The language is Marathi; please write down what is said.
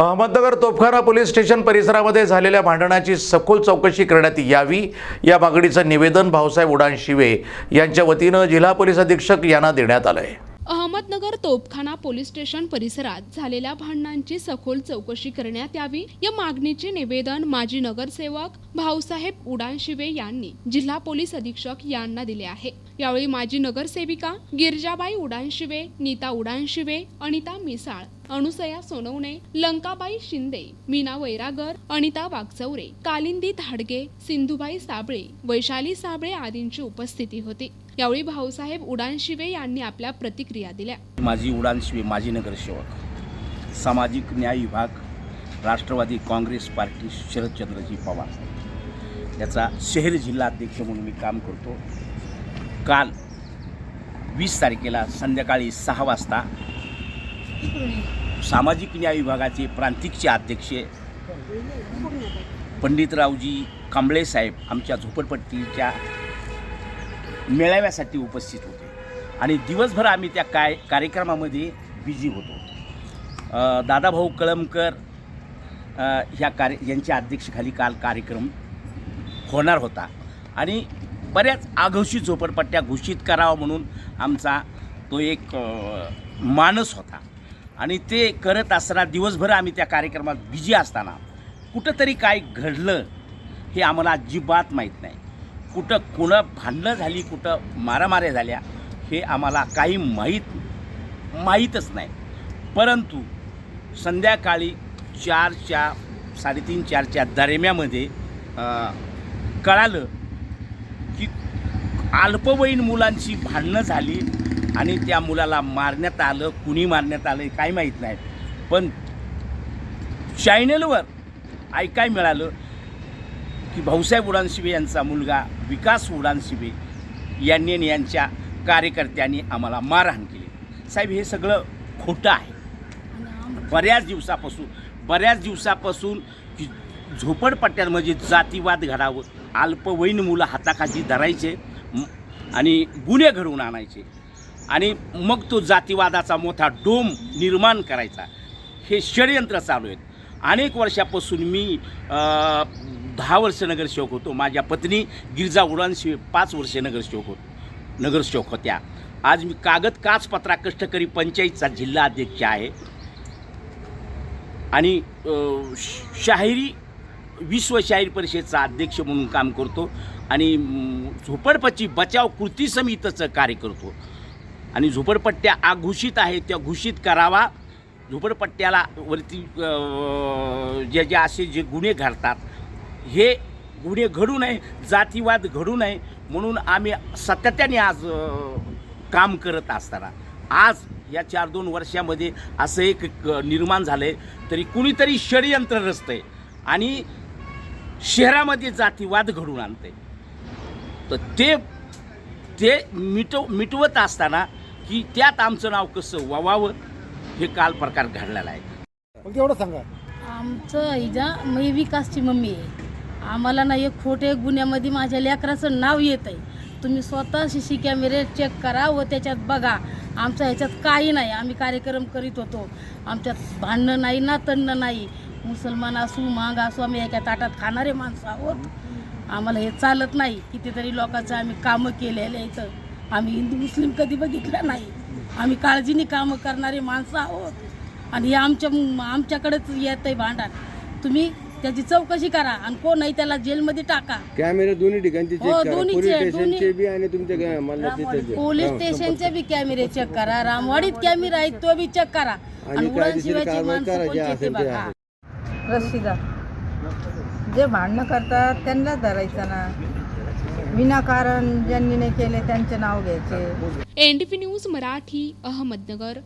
अहमदनगर तोफखाना पोलीस स्टेशन परिसरामध्ये झालेल्या भांडणाची सखोल चौकशी करण्यात यावी या मागणीचं निवेदन भाऊसाहेब उडानशिवे यांच्या वतीनं जिल्हा पोलीस अधीक्षक यांना देण्यात आलं आहे अहमदनगर तोपखाना पोलीस स्टेशन परिसरात झालेल्या भांडणांची सखोल चौकशी करण्यात यावी या मागणीचे निवेदन माजी नगरसेवक भाऊसाहेब उडानशिवे यांनी जिल्हा पोलीस अधीक्षक यांना दिले आहे. यावेळी माजी नगरसेविका गिरजाबाई उडानशिवे नीता उडानशिवे अनिता मिसाळ अनुसया सोनवणे लंकाबाई शिंदे मीना वैरागर अनिता वागचौरे कालिंदी धाडगे सिंधुबाई साबळे वैशाली साबळे आदींची उपस्थिती होती. यावेळी भाऊसाहेब उडानशिवे यांनी आपल्या प्रतिक्रिया दिल्या. माझी उडानशिवे माजी नगरसेवक सामाजिक न्याय विभाग राष्ट्रवादी काँग्रेस पार्टी शरदचंद्रजी पवार. याचा शहर जिल्हा अध्यक्ष म्हणून मी काम करतो. काल वीस तारखेला संध्याकाळी सहा वाजता सामाजिक न्याय विभागाचे प्रांतिकचे अध्यक्ष पंडितरावजी कांबळे साहेब आमच्या झोपडपट्टीच्या मेळाव्यासाठी उपस्थित होते. आणि दिवसभर आम्ही त्या काय कार्यक्रमामध्ये बिझी होतो. दादाभाऊ कळमकर ह्या कार्य यांच्या अध्यक्षखाली काल कार्यक्रम होणार होता. आणि बऱ्याच आघोषित झोपडपट्ट्या घोषित करावा म्हणून आमचा तो एक मानस होता. आणि ते करत असताना दिवसभर आम्ही त्या कार्यक्रमात बिझी असताना कुठंतरी काय घडलं हे आम्हाला अजिबात माहीत नाही. कुठं कुणं भांडणं झाली कुठं मारामाऱ्या झाल्या हे आम्हाला काही माहीत माहीतच नाही. परंतु संध्याकाळी चारच्या साडेतीन चारच्या दरम्यामध्ये कळालं की अल्पवयीन मुलांची भांडणं झाली आणि त्या मुलाला मारण्यात आलं कुणी मारण्यात आलं हे काही माहीत नाही. पण चॅनलवर ऐकाय मिळालं की भाऊसाहेब उडानशिबे यांचा मुलगा विकास उडानशिबे यांनी आणि यांच्या कार्यकर्त्यांनी आम्हाला मारहाण केली. साहेब हे सगळं खोटं आहे. बऱ्याच दिवसापासून बऱ्याच दिवसापासून झोपडपट्ट्यांमध्ये जातीवाद घडावं अल्पवयीन मुलं हाताखाली धरायचे आणि गुन्हे घडवून आणायचे. आणि मग तो जातीवादाचा मोठा डोम निर्माण करायचा. हे षडयंत्र चालू आहेत. अनेक वर्षापासून मी दहा वर्ष नगरसेवक होतो. माझ्या पत्नी गिरजा उडानशी पाच वर्ष नगरसेवक होत नगरसेवक होत्या. आज मी कागद काचपत्रा कष्टकरी पंचायतचा जिल्हा अध्यक्ष आहे. आणि श- शाहिरी विश्व शाहीर परिषदेचा अध्यक्ष म्हणून काम करतो आणि झोपडपट्टी बचाव कृती समितीचं कार्य करतो. आणि झोपडपट्ट्या आघोषित आहेत त्या घोषित करावा. झोपडपट्ट्याला वरती जे जे असे जे गुन्हे घडतात हे गुन्हे घडू नये जातीवाद घडू नये म्हणून आम्ही सातत्याने आज काम करत असताना. आज या चार दोन वर्षामध्ये असं एक निर्माण झालं आहे तरी कुणीतरी षडयंत्र रचतं आहे आणि शहरामध्ये जातीवाद घडून आणतंय तर ते ते मिटव मिटवत असताना की त्यात आमचं नाव कसं वावावं हे काल प्रकार घडलेला आहे. एवढं सांगा. आमचं हिजा मी विकासची मम्मी आहे. आम्हाला ना एक खोटे गुन्ह्यामध्ये माझ्या लेकराचं नाव येत आहे. तुम्ही स्वतः सी सी कॅमेरे चेक करा व त्याच्यात बघा. आमचं ह्याच्यात काही नाही. आम्ही कार्यक्रम करीत होतो. आमच्यात भांडणं नाही ना तणणं नाही. मुसलमान असू मांग असू आम्ही एका ताटात खाणारे माणसं आहोत. आम्हाला हे चालत नाही. कितीतरी लोकांचं आम्ही कामं केलेले इथं आम्ही हिंदू मुस्लिम कधी बघितलं नाही. आम्ही काळजीने कामं करणारे माणसं आहोत. आणि हे आमच्या आमच्याकडेच येत आहे भांडण. तुम्ही त्याची चौकशी करा आणि कोण नाही त्याला जेलमध्ये टाका. कॅमेरे दोन्ही ठिकाणचे हो, पोलीस स्टेशनचे. बी कॅमेरे चेक करा. रामवाडीत कॅमेरा आहेत तो बी चेक करा. आणि उडानशिवायची कारवाई माणसं बघा. आहे. रशिदा जे भांडणं करतात त्यांनाच धरायचं ना. विनाकारण ज्यांनी नाही केले त्यांचे नाव घ्यायचे. NDP news Marathi Ahmednagar.